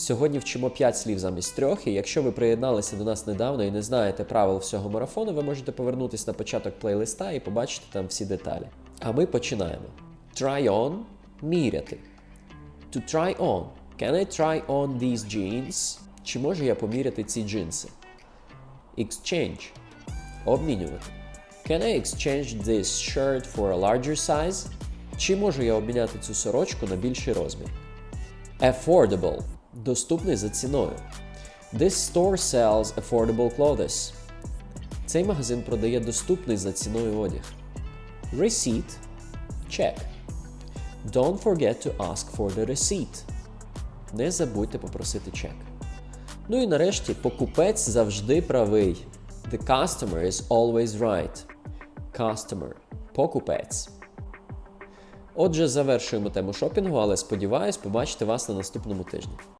Сьогодні вчимо 5 слів замість трьох, і якщо ви приєдналися до нас недавно і не знаєте правил всього марафону, ви можете повернутися на початок плейлиста і побачити там всі деталі. А ми починаємо. Try on – міряти. To try on. Can I try on these jeans? Чи можу я поміряти ці джинси? Exchange. Обмінювати. Can I exchange this shirt for a larger size? Чи можу я обміняти цю сорочку на більший розмір? Affordable. Доступний за ціною. This store sells affordable clothes. Цей магазин продає доступний за ціною одяг. Receipt. Check. Don't forget to ask for the receipt. Не забудьте попросити чек. Ну і нарешті покупець завжди правий. The customer is always right. Customer. Покупець. Отже, завершуємо тему шопінгу, але сподіваюсь побачити вас на наступному тижні.